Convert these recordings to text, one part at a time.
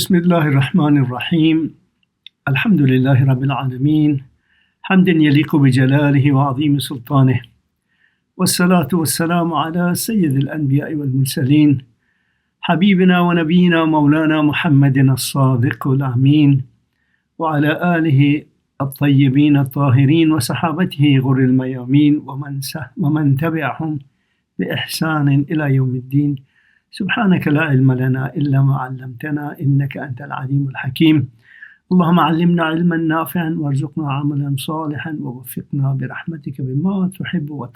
بسم الله الرحمن الرحيم. الحمد لله رب العالمين. حمد يليق بجلاله وعظيم سلطانه. والصلاة والسلام على سيد الأنبياء والمرسلين. حبيبنا ونبينا مولانا محمد الصادق الأمين. وعلى آله الطيبين الطاهرين وصحابته غر الميامين ومن ومن تبعهم بإحسان إلى يوم الدين. Subhaneke la ilme lena illa ma allamtena inneke entel alimul hakim. Allahümme allimna ilmen nafi'en verzukna amelen salihen ve veffikna birahmetike bimma tuhibbu.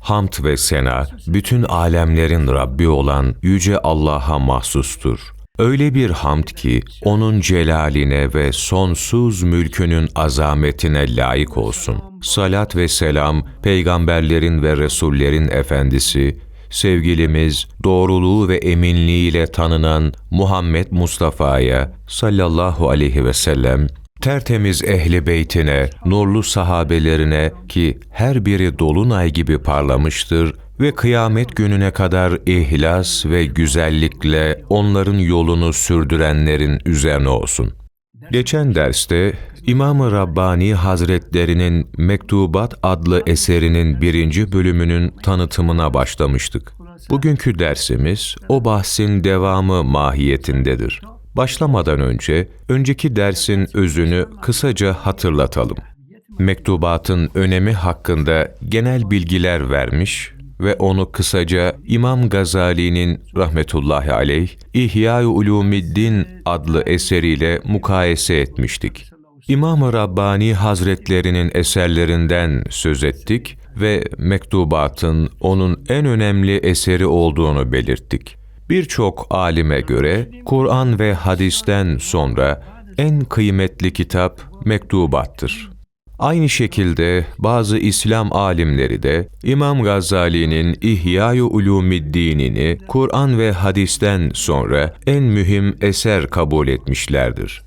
Hamd ve sena, bütün alemlerin Rabbi olan Yüce Allah'a mahsustur. Öyle bir hamd ki, O'nun celaline ve sonsuz mülkünün azametine layık olsun. Salat ve selam, peygamberlerin ve resullerin efendisi, sevgilimiz, doğruluğu ve eminliğiyle tanınan Muhammed Mustafa'ya sallallahu aleyhi ve sellem, tertemiz ehli beytine, nurlu sahabelerine ki her biri dolunay gibi parlamıştır ve kıyamet gününe kadar ihlas ve güzellikle onların yolunu sürdürenlerin üzerine olsun. Geçen derste İmam-ı Rabbani Hazretlerinin Mektubat adlı eserinin birinci bölümünün tanıtımına başlamıştık. Bugünkü dersimiz o bahsin devamı mahiyetindedir. Başlamadan önce, önceki dersin özünü kısaca hatırlatalım. Mektubatın önemi hakkında genel bilgiler vermiş ve onu kısaca İmam Gazali'nin rahmetullahi aleyh İhya-i Ulumiddin adlı eseriyle mukayese etmiştik. İmam-ı Rabbani Hazretlerinin eserlerinden söz ettik ve mektubatın onun en önemli eseri olduğunu belirttik. Birçok alime göre Kur'an ve hadisten sonra en kıymetli kitap mektubattır. Aynı şekilde bazı İslam alimleri de İmam Gazali'nin İhya-i Ulumiddin'ini Kur'an ve hadisten sonra en mühim eser kabul etmişlerdir.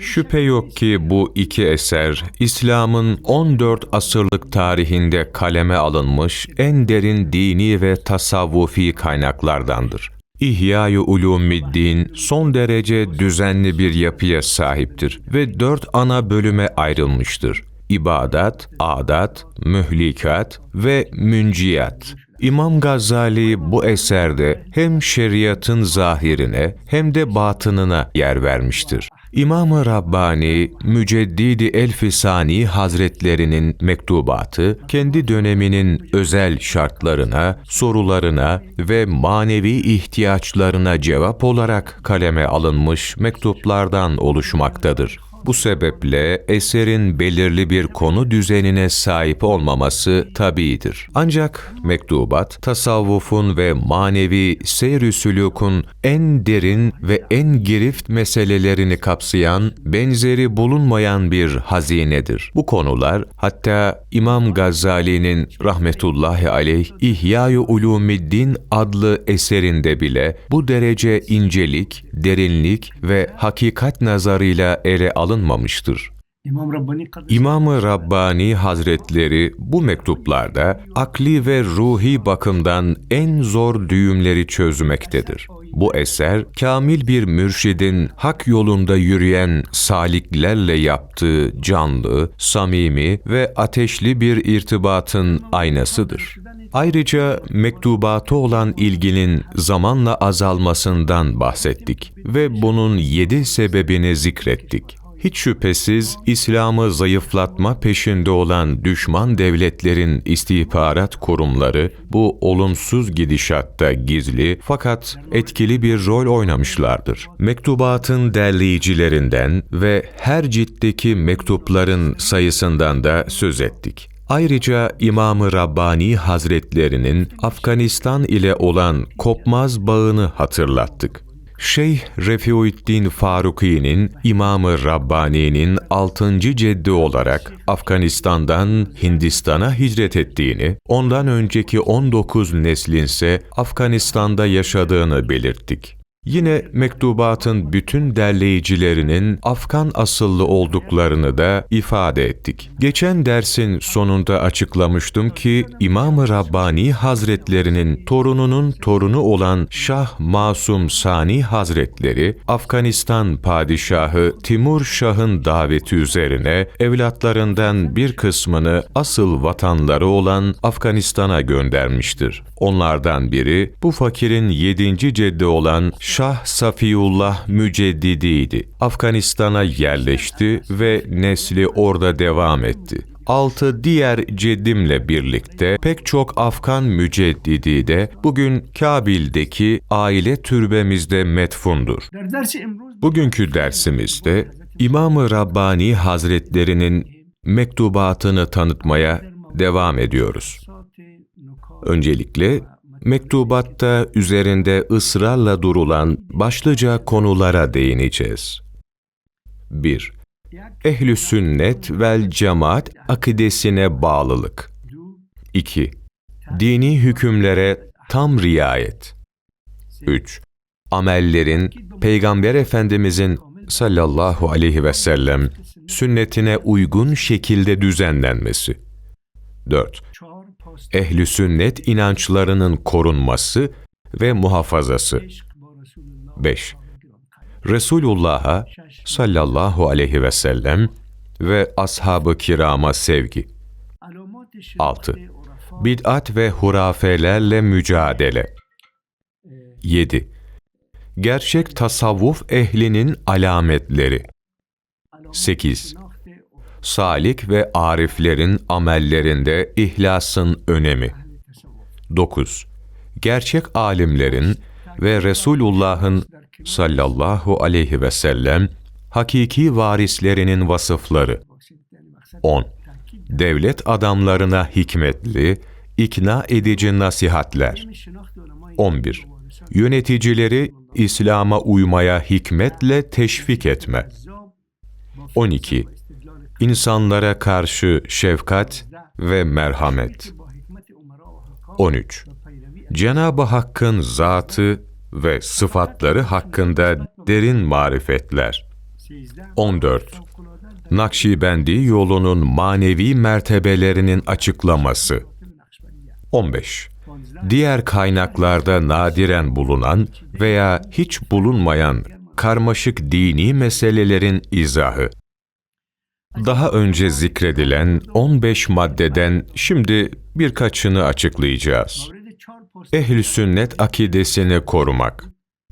Şüphe yok ki bu iki eser, İslam'ın 14 asırlık tarihinde kaleme alınmış en derin dini ve tasavvufi kaynaklardandır. İhya-i Ulumiddin son derece düzenli bir yapıya sahiptir ve dört ana bölüme ayrılmıştır. İbadat, adat, mühlikat ve münciyat. İmam Gazali bu eserde hem şeriatın zahirine hem de batınına yer vermiştir. İmam-ı Rabbani, Müceddidi Elfisani Hazretlerinin mektubatı, kendi döneminin özel şartlarına, sorularına ve manevi ihtiyaçlarına cevap olarak kaleme alınmış mektuplardan oluşmaktadır. Bu sebeple eserin belirli bir konu düzenine sahip olmaması tabiidir. Ancak mektubat, tasavvufun ve manevi seyr-i sülûkun en derin ve en girift meselelerini kapsayan, benzeri bulunmayan bir hazinedir. Bu konular hatta İmam Gazali'nin rahmetullahi aleyh İhya-i Ulumiddin adlı eserinde bile bu derece incelik, derinlik ve hakikat nazarıyla ele alınmamıştır. İmam Rabbani İmam-ı Rabbani Hazretleri bu mektuplarda akli ve ruhi bakımdan en zor düğümleri çözmektedir. Bu eser, kamil bir mürşidin hak yolunda yürüyen saliklerle yaptığı canlı, samimi ve ateşli bir irtibatın aynasıdır. Ayrıca mektubatı olan ilginin zamanla azalmasından bahsettik ve bunun yedi sebebini zikrettik. Hiç şüphesiz İslam'ı zayıflatma peşinde olan düşman devletlerin istihbarat kurumları bu olumsuz gidişatta gizli fakat etkili bir rol oynamışlardır. Mektubatın derleyicilerinden ve her ciltteki mektupların sayısından da söz ettik. Ayrıca İmam-ı Rabbani Hazretlerinin Afganistan ile olan kopmaz bağını hatırlattık. Şeyh Refiuddin Faruki'nin İmam-ı Rabbani'nin 6. ceddi olarak Afganistan'dan Hindistan'a hicret ettiğini, ondan önceki 19 neslinse Afganistan'da yaşadığını belirttik. Yine mektubatın bütün derleyicilerinin Afgan asıllı olduklarını da ifade ettik. Geçen dersin sonunda açıklamıştım ki İmam-ı Rabbani Hazretlerinin torununun torunu olan Şah Masum Sani Hazretleri, Afganistan Padişahı Timur Şah'ın daveti üzerine evlatlarından bir kısmını asıl vatanları olan Afganistan'a göndermiştir. Onlardan biri bu fakirin yedinci ceddi olan Şah Şah Safiyullah Müceddidiydi. Afganistan'a yerleşti ve nesli orada devam etti. Altı diğer ceddimle birlikte pek çok Afgan müceddidi de bugün Kabil'deki aile türbemizde metfundur. Bugünkü dersimizde İmam-ı Rabbani Hazretlerinin mektubatını tanıtmaya devam ediyoruz. Öncelikle mektubatta üzerinde ısrarla durulan başlıca konulara değineceğiz. 1. Ehl-i sünnet vel cemaat akidesine bağlılık. 2. Dini hükümlere tam riayet. 3. Amellerin Peygamber Efendimizin sallallahu aleyhi ve sellem sünnetine uygun şekilde düzenlenmesi. 4. Ehli sünnet inançlarının korunması ve muhafazası. 5. Resulullah'a sallallahu aleyhi ve sellem ve ashab-ı kirama sevgi. 6. Bid'at ve hurafelerle mücadele. 7. Gerçek tasavvuf ehlinin alametleri. 8. Salik ve ariflerin amellerinde ihlasın önemi. 9. Gerçek alimlerin ve Resulullah'ın sallallahu aleyhi ve sellem hakiki varislerinin vasıfları. 10. Devlet adamlarına hikmetli, ikna edici nasihatler. 11. Yöneticileri İslam'a uymaya hikmetle teşvik etme. 12. İnsanlara karşı şefkat ve merhamet. 13. Cenab-ı Hakk'ın zatı ve sıfatları hakkında derin marifetler. 14. Nakşibendi yolunun manevi mertebelerinin açıklaması. 15. Diğer kaynaklarda nadiren bulunan veya hiç bulunmayan karmaşık dini meselelerin izahı. Daha önce zikredilen 15 maddeden şimdi birkaçını açıklayacağız. Ehl-i sünnet akidesini korumak.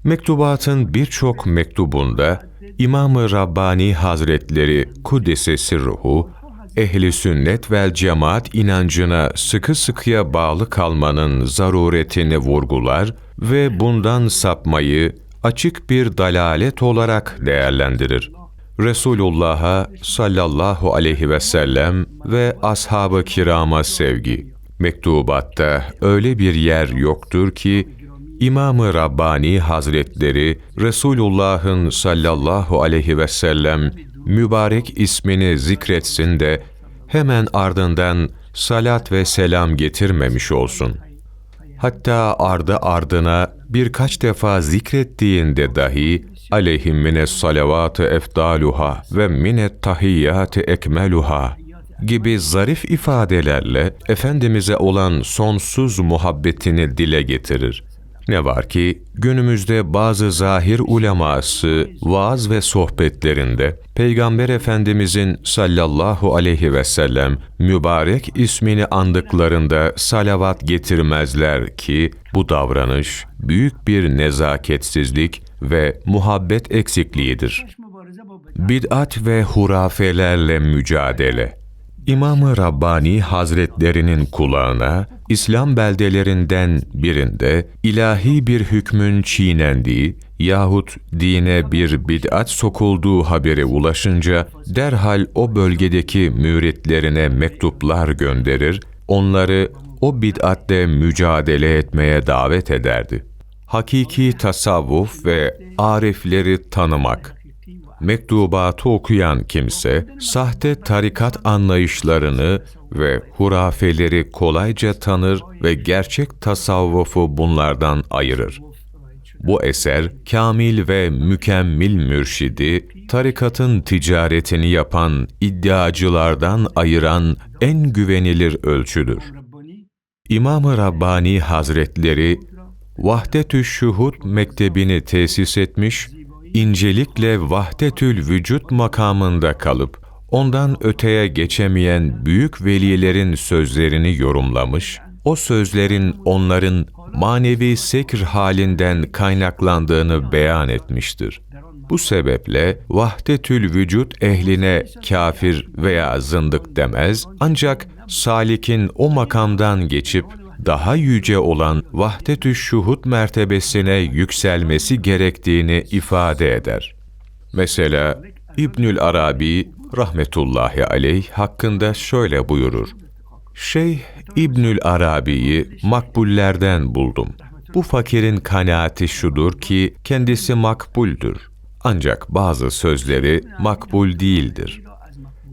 Mektubatın birçok mektubunda İmam-ı Rabbani Hazretleri Kuddise Sirruhu, ehli sünnet vel cemaat inancına sıkı sıkıya bağlı kalmanın zaruretini vurgular ve bundan sapmayı açık bir dalalet olarak değerlendirir. Resulullah'a sallallahu aleyhi ve sellem ve ashab-ı kirama sevgi. Mektubatta öyle bir yer yoktur ki İmam-ı Rabbani Hazretleri Resulullah'ın sallallahu aleyhi ve sellem mübarek ismini zikretsin de hemen ardından salat ve selam getirmemiş olsun. Hatta ardı ardına birkaç defa zikrettiğinde dahi aleyhim mine salavatı efdaluha ve mine tahiyyatı ekmeluha gibi zarif ifadelerle Efendimiz'e olan sonsuz muhabbetini dile getirir. Ne var ki günümüzde bazı zahir uleması vaaz ve sohbetlerinde Peygamber Efendimizin sallallahu aleyhi ve sellem mübarek ismini andıklarında salavat getirmezler ki bu davranış büyük bir nezaketsizlik ve muhabbet eksikliğidir. Bid'at ve hurafelerle mücadele İmam-ı Rabbani Hazretlerinin kulağına İslam beldelerinden birinde ilahi bir hükmün çiğnendiği yahut dine bir bid'at sokulduğu haberi ulaşınca derhal o bölgedeki müritlerine mektuplar gönderir, onları o bid'atle mücadele etmeye davet ederdi. Hakiki tasavvuf ve arifleri tanımak mektubatı okuyan kimse, sahte tarikat anlayışlarını ve hurafeleri kolayca tanır ve gerçek tasavvufu bunlardan ayırır. Bu eser, kamil ve mükemmel mürşidi, tarikatın ticaretini yapan iddiacılardan ayıran en güvenilir ölçüdür. İmam-ı Rabbani Hazretleri, Vahdetü Şuhud Mektebi'ni tesis etmiş, incelikle Vahdetül Vücut makamında kalıp, ondan öteye geçemeyen büyük velilerin sözlerini yorumlamış, o sözlerin onların manevi sekr halinden kaynaklandığını beyan etmiştir. Bu sebeple vahdetül vücut ehline kafir veya zındık demez, ancak salikin o makamdan geçip daha yüce olan vahdetü şuhud mertebesine yükselmesi gerektiğini ifade eder. Mesela İbnül Arabi rahmetullahi aleyh hakkında şöyle buyurur. Şeyh İbnül Arabi'yi makbullerden buldum. Bu fakirin kanaati şudur ki kendisi makbuldür. Ancak bazı sözleri makbul değildir.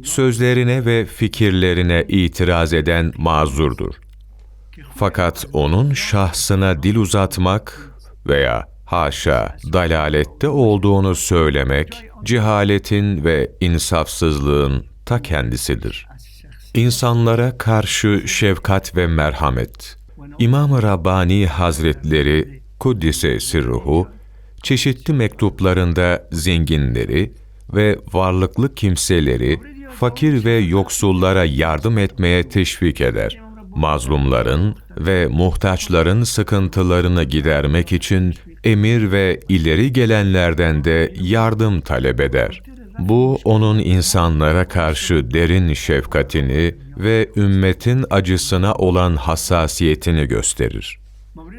Sözlerine ve fikirlerine itiraz eden mazurdur. Fakat onun şahsına dil uzatmak veya haşa dalalette olduğunu söylemek, cehaletin ve insafsızlığın ta kendisidir. İnsanlara karşı şefkat ve merhamet. İmam-ı Rabbani Hazretleri Kuddise Sirruhu, çeşitli mektuplarında zenginleri ve varlıklı kimseleri fakir ve yoksullara yardım etmeye teşvik eder. Mazlumların ve muhtaçların sıkıntılarını gidermek için emir ve ileri gelenlerden de yardım talep eder. Bu onun insanlara karşı derin şefkatini ve ümmetin acısına olan hassasiyetini gösterir.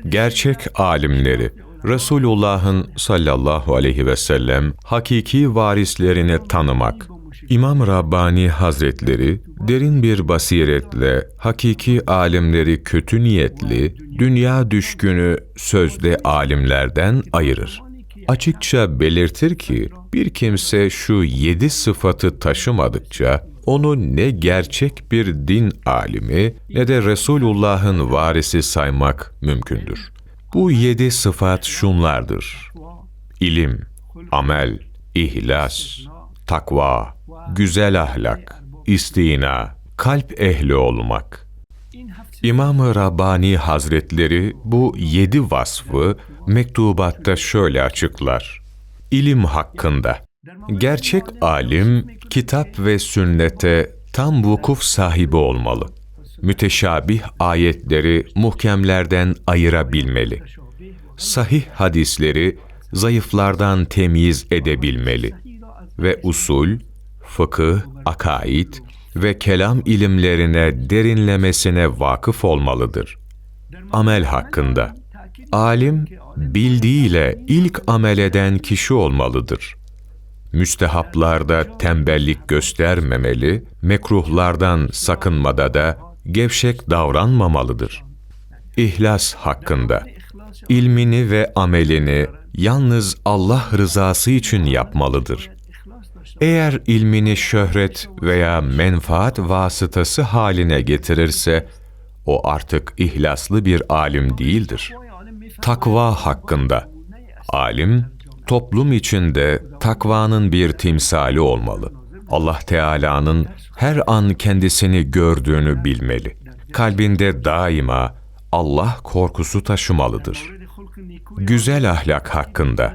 Gerçek alimleri Resulullah'ın sallallahu aleyhi ve sellem hakiki varislerini tanımak. İmam Rabbani Hazretleri derin bir basiretle hakiki alimleri kötü niyetli, dünya düşkünü sözde alimlerden ayırır. Açıkça belirtir ki bir kimse şu yedi sıfatı taşımadıkça onu ne gerçek bir din alimi ne de Resulullah'ın varisi saymak mümkündür. Bu yedi sıfat şunlardır. İlim, amel, ihlas, takva, güzel ahlak, istina, kalp ehli olmak. İmam-ı Rabbani Hazretleri bu yedi vasfı mektubatta şöyle açıklar. İlim hakkında. Gerçek alim, kitap ve sünnete tam vukuf sahibi olmalı. Müteşabih ayetleri muhkemlerden ayırabilmeli. Sahih hadisleri zayıflardan temyiz edebilmeli. Ve usul, fıkıh, akaid ve kelam ilimlerine derinlemesine vakıf olmalıdır. Amel hakkında. Alim, bildiğiyle ilk amel eden kişi olmalıdır. Müstehaplarda tembellik göstermemeli, mekruhlardan sakınmada da gevşek davranmamalıdır. İhlas hakkında. ilmini ve amelini yalnız Allah rızası için yapmalıdır. Eğer ilmini şöhret veya menfaat vasıtası haline getirirse, o artık ihlaslı bir alim değildir. Takva hakkında. Alim, toplum içinde takvanın bir timsali olmalı. Allah Teala'nın her an kendisini gördüğünü bilmeli. Kalbinde daima Allah korkusu taşımalıdır. Güzel ahlak hakkında.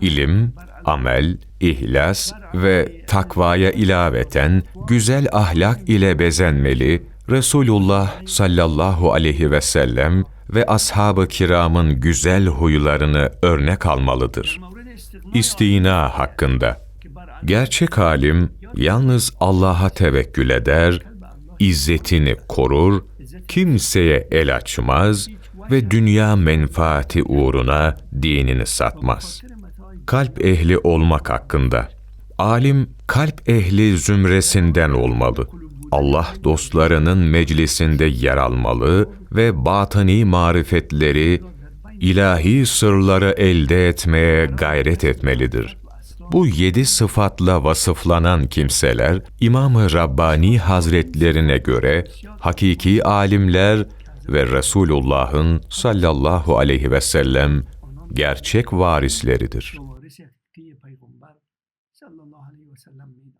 İlim, amel, ihlas ve takvaya ilaveten güzel ahlak ile bezenmeli, Resulullah sallallahu aleyhi ve sellem ve ashab-ı kiramın güzel huylarını örnek almalıdır. İstina hakkında. Gerçek alim yalnız Allah'a tevekkül eder, izzetini korur, kimseye el açmaz ve dünya menfaati uğruna dinini satmaz. Kalp ehli olmak hakkında. Alim kalp ehli zümresinden olmalı. Allah dostlarının meclisinde yer almalı ve batani marifetleri, ilahi sırları elde etmeye gayret etmelidir. Bu yedi sıfatla vasıflanan kimseler, İmam-ı Rabbani Hazretlerine göre hakiki alimler ve Resulullah'ın sallallahu aleyhi ve sellem gerçek varisleridir. Varis hakiki peygamber sallallahu aleyhi ve sellem miydi?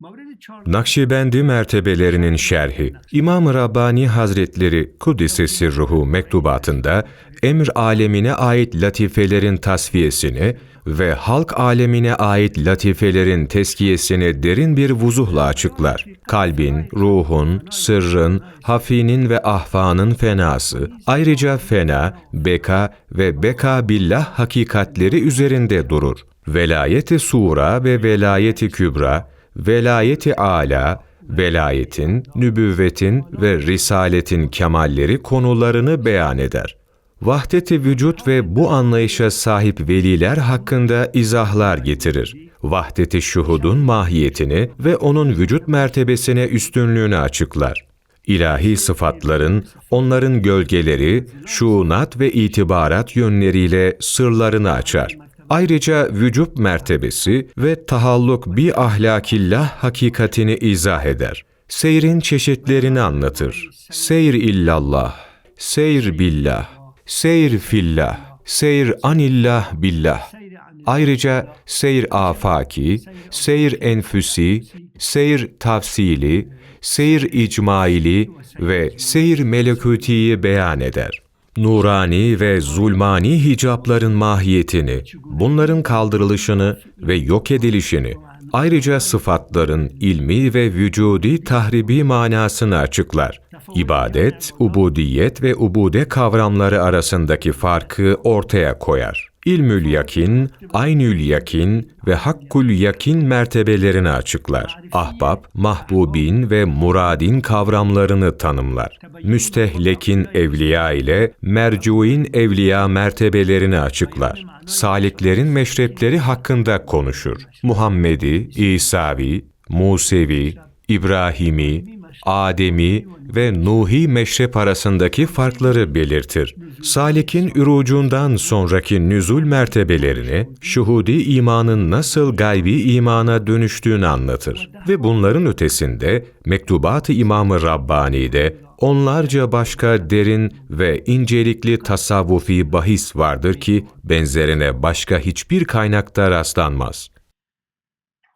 Mevlid-i Çar- Nakşibendi mertebelerinin şerhi İmam-ı Rabbani Hazretleri Kuddise Sirruhu mektubatında emir alemine ait latifelerin tasfiyesini ve halk alemine ait latifelerin teskiyesini derin bir vuzuhla açıklar. Kalbin, ruhun, sırrın, hafinin ve ahfanın fenası, ayrıca fena, beka ve beka billah hakikatleri üzerinde durur. Velayeti sura ve velayeti kübra, velayeti ala, velayetin, nübüvvetin ve risaletin kemalleri konularını beyan eder. Vahdeti vücut ve bu anlayışa sahip veliler hakkında izahlar getirir. Vahdeti şuhudun mahiyetini ve onun vücut mertebesine üstünlüğünü açıklar. İlahi sıfatların, onların gölgeleri, şuunat ve itibarat yönleriyle sırlarını açar. Ayrıca vücut mertebesi ve tahalluk bir ahlakillah hakikatini izah eder. Seyrin çeşitlerini anlatır. Seyr illallah, seyr billah, seyr fillah, seyr anillah billah. Ayrıca seyr afaki, seyr enfüsi, seyr tafsili, seyr icmaili ve seyr melekutiyi beyan eder nurani ve zulmani hicapların mahiyetini, bunların kaldırılışını ve yok edilişini, ayrıca sıfatların ilmi ve vücudi tahribi manasını açıklar. İbadet, ubudiyet ve ubude kavramları arasındaki farkı ortaya koyar. İlmül yakin, aynül yakin ve hakkul yakin mertebelerini açıklar. Ahbab, mahbubin ve muradin kavramlarını tanımlar. Müstehlekin evliya ile mercuin evliya mertebelerini açıklar. Saliklerin meşrepleri hakkında konuşur. Muhammedi, İsavi, Musevi, İbrahimi, Ademi ve Nuhi meşrep arasındaki farkları belirtir. Salik'in ürucundan sonraki nüzul mertebelerini, şuhudi imanın nasıl gaybi imana dönüştüğünü anlatır. Ve bunların ötesinde Mektubat-ı İmam-ı Rabbani'de onlarca başka derin ve incelikli tasavvufi bahis vardır ki benzerine başka hiçbir kaynakta rastlanmaz. Hoca Muhammed Haşimi Keşmi-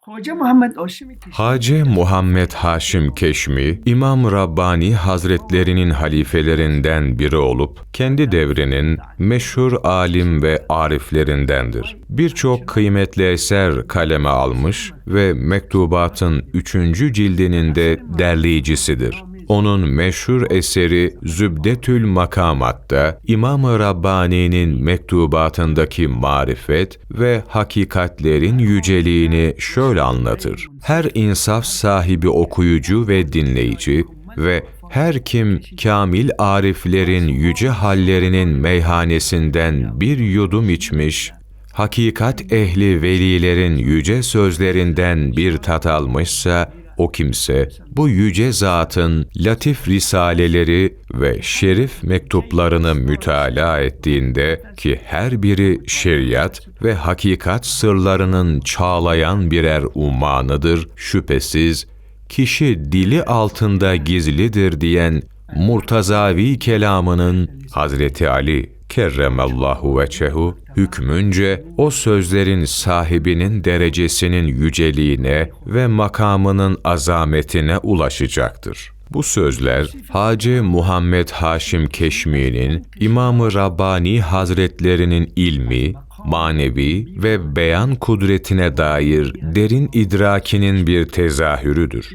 Hacı Muhammed Haşim Keşmi, İmam Rabbani Hazretlerinin halifelerinden biri olup, kendi devrinin meşhur alim ve ariflerindendir. Birçok kıymetli eser kaleme almış ve mektubatın üçüncü cildinin de derleyicisidir. Onun meşhur eseri Zübdetül Makamat'ta İmam-ı Rabbani'nin mektubatındaki marifet ve hakikatlerin yüceliğini şöyle anlatır. Her insaf sahibi okuyucu ve dinleyici ve her kim kamil ariflerin yüce hallerinin meyhanesinden bir yudum içmiş, hakikat ehli velilerin yüce sözlerinden bir tat almışsa, o kimse bu yüce zatın latif risaleleri ve şerif mektuplarını mütalaa ettiğinde ki her biri şeriat ve hakikat sırlarının çağlayan birer ummanıdır şüphesiz kişi dili altında gizlidir diyen Murtazavi kelamının Hazreti Ali kerremallahu veçehu hükmünce o sözlerin sahibinin derecesinin yüceliğine ve makamının azametine ulaşacaktır. Bu sözler Hacı Muhammed Haşim Keşmi'nin İmam-ı Rabbani Hazretlerinin ilmi, manevi ve beyan kudretine dair derin idrakinin bir tezahürüdür.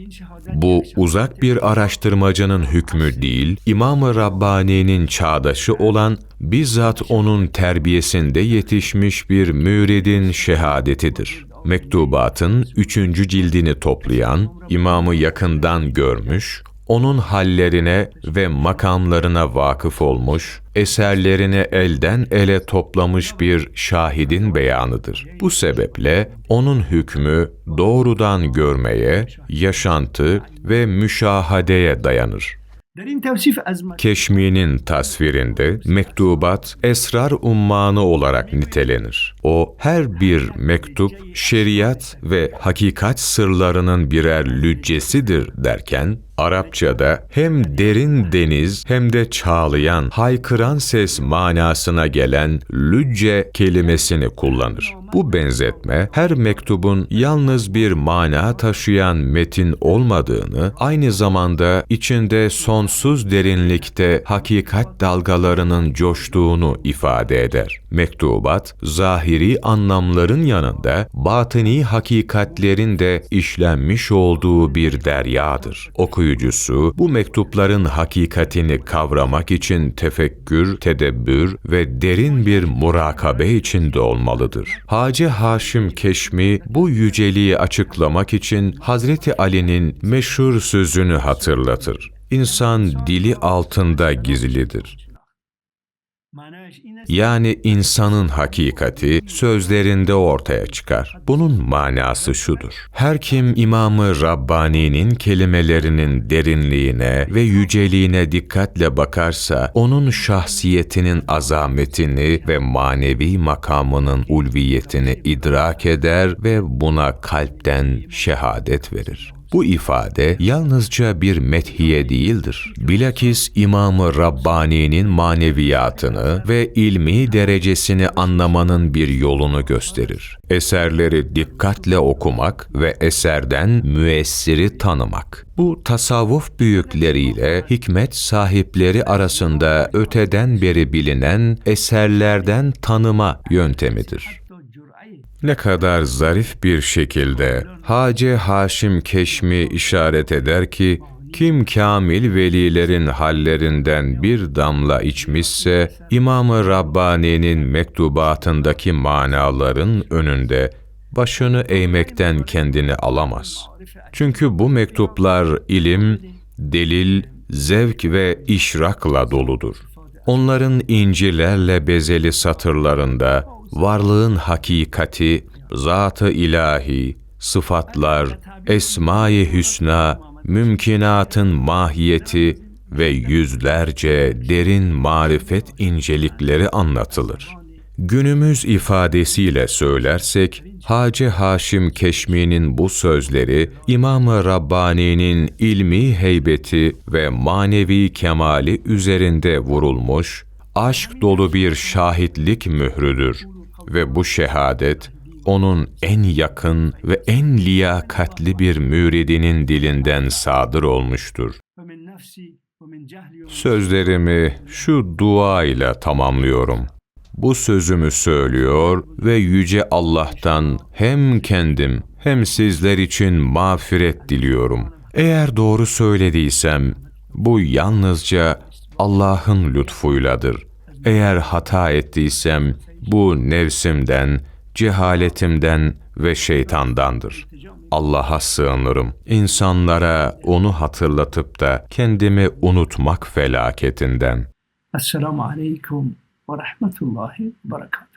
Bu uzak bir araştırmacının hükmü değil, İmam-ı Rabbani'nin çağdaşı olan, bizzat onun terbiyesinde yetişmiş bir müridin şehadetidir. Mektubatın üçüncü cildini toplayan, imamı yakından görmüş, onun hallerine ve makamlarına vakıf olmuş, eserlerini elden ele toplamış bir şahidin beyanıdır. Bu sebeple onun hükmü doğrudan görmeye, yaşantı ve müşahadeye dayanır. Keşmi'nin tasvirinde mektubat esrar ummanı olarak nitelenir. O her bir mektup şeriat ve hakikat sırlarının birer lüccesidir derken Arapçada hem derin deniz hem de çağlayan, haykıran ses manasına gelen lücce kelimesini kullanır. Bu benzetme her mektubun yalnız bir mana taşıyan metin olmadığını, aynı zamanda içinde sonsuz derinlikte hakikat dalgalarının coştuğunu ifade eder. Mektubat, zahiri anlamların yanında batıni hakikatlerin de işlenmiş olduğu bir deryadır. Okuyucusu bu mektupların hakikatini kavramak için tefekkür, tedebbür ve derin bir murakabe içinde olmalıdır. Hacı Haşim Keşmi bu yüceliği açıklamak için Hazreti Ali'nin meşhur sözünü hatırlatır. İnsan dili altında gizlidir. Yani insanın hakikati sözlerinde ortaya çıkar. Bunun manası şudur. Her kim İmamı Rabbani'nin kelimelerinin derinliğine ve yüceliğine dikkatle bakarsa, onun şahsiyetinin azametini ve manevi makamının ulviyetini idrak eder ve buna kalpten şehadet verir. Bu ifade yalnızca bir methiye değildir. Bilakis İmam-ı Rabbani'nin maneviyatını ve ilmi derecesini anlamanın bir yolunu gösterir. Eserleri dikkatle okumak ve eserden müessiri tanımak. Bu tasavvuf büyükleriyle hikmet sahipleri arasında öteden beri bilinen eserlerden tanıma yöntemidir. Ne kadar zarif bir şekilde Hacı Haşim Keşmi işaret eder ki, kim kamil velilerin hallerinden bir damla içmişse, İmam-ı Rabbani'nin mektubatındaki manaların önünde başını eğmekten kendini alamaz. Çünkü bu mektuplar ilim, delil, zevk ve işrakla doludur. Onların incilerle bezeli satırlarında varlığın hakikati, zat-ı ilahi, sıfatlar, esma-i hüsna, mümkinatın mahiyeti ve yüzlerce derin marifet incelikleri anlatılır. Günümüz ifadesiyle söylersek, Hacı Haşim Keşmi'nin bu sözleri, İmam-ı Rabbani'nin ilmi heybeti ve manevi kemali üzerinde vurulmuş, aşk dolu bir şahitlik mührüdür ve bu şehadet, onun en yakın ve en liyakatli bir müridinin dilinden sadır olmuştur. Sözlerimi şu dua ile tamamlıyorum. Bu sözümü söylüyor ve Yüce Allah'tan hem kendim hem sizler için mağfiret diliyorum. Eğer doğru söylediysem, bu yalnızca Allah'ın lütfuyladır. Eğer hata ettiysem, bu nefsimden, cehaletimden ve şeytandandır. Allah'a sığınırım. İnsanlara onu hatırlatıp da kendimi unutmak felaketinden. Esselamu Aleyküm ve Rahmetullahi ve Berekatuhu.